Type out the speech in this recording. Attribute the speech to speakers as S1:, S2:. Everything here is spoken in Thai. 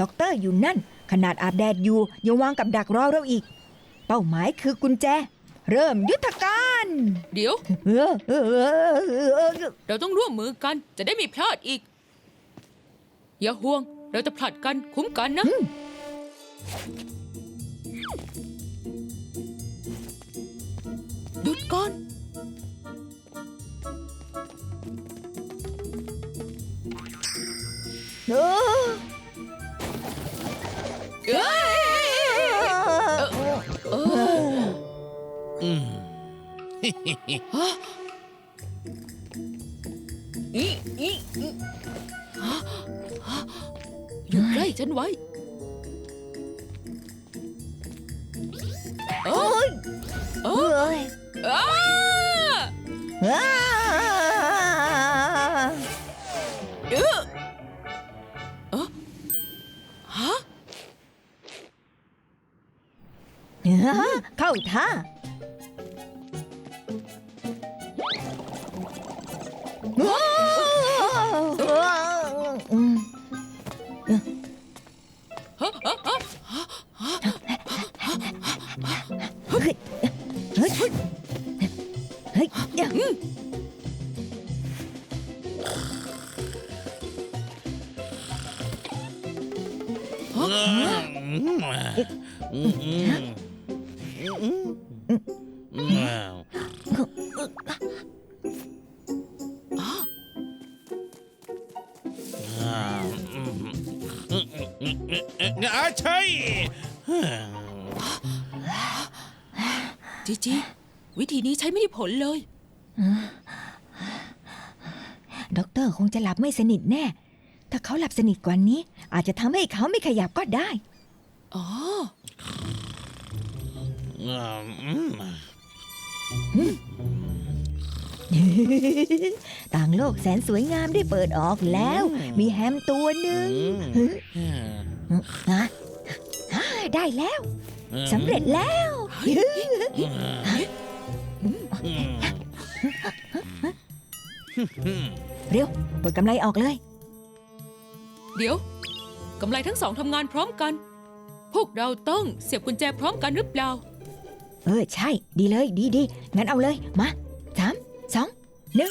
S1: ด็อกเตอร์อยู่นั่น ขนาดอาบแดดอยู่ยังวางกับดักรอเราอีก เป้าหมายคือกุญแจ เริ่มยุทธการ
S2: เดี๋ยว
S1: เออเออเออเออเออ
S2: เราต้องร่วมมือกันจะได้ไมีพลาดอีก อย่าห่วง เราจะผลัดกันคุ้มกันนะ หยุดก่อน
S1: เออ
S2: เอ้ยเออ
S3: อืม
S2: ฮะอีอีอีฮะฮะอยู่ใกล้ฉันไว้เอ
S1: โอ้
S2: ยเอ
S1: เอ้
S2: ยอ้า
S1: อ้า
S2: เข้า
S1: ท่าอื อา
S3: อืมอืมอืมอืมอืมอืมอืมอืมอ่าใช่
S2: จีจีวิธีนี้ใช้ไม่ได้ผลเลย
S1: ด็อกเตอร์คงจะหลับไม่สนิทแน่ ถ้าเขาหลับสนิทกว่านี้ อาจจะทำให้เขาไม่ขยับก็ได้
S2: อ๋อ
S1: ต่างโลกแสนสวยงามได้เปิดออกแล้ว มีแฮมตัวหนึ่ง
S3: อืม
S1: ฮะฮ่าได้แล้วสำเร็จแล้วเร็วเปิดกำไรออกเลย
S2: เดี๋ยวกำไรทั้งสองทำงานพร้อมกัน พวกเราต้องเสียบกุญแจพร้อมกันหรือเปล่า
S1: เออใช่ ดีเลยดีดีงั้นเอาเลย มาสามสองหนึ่ง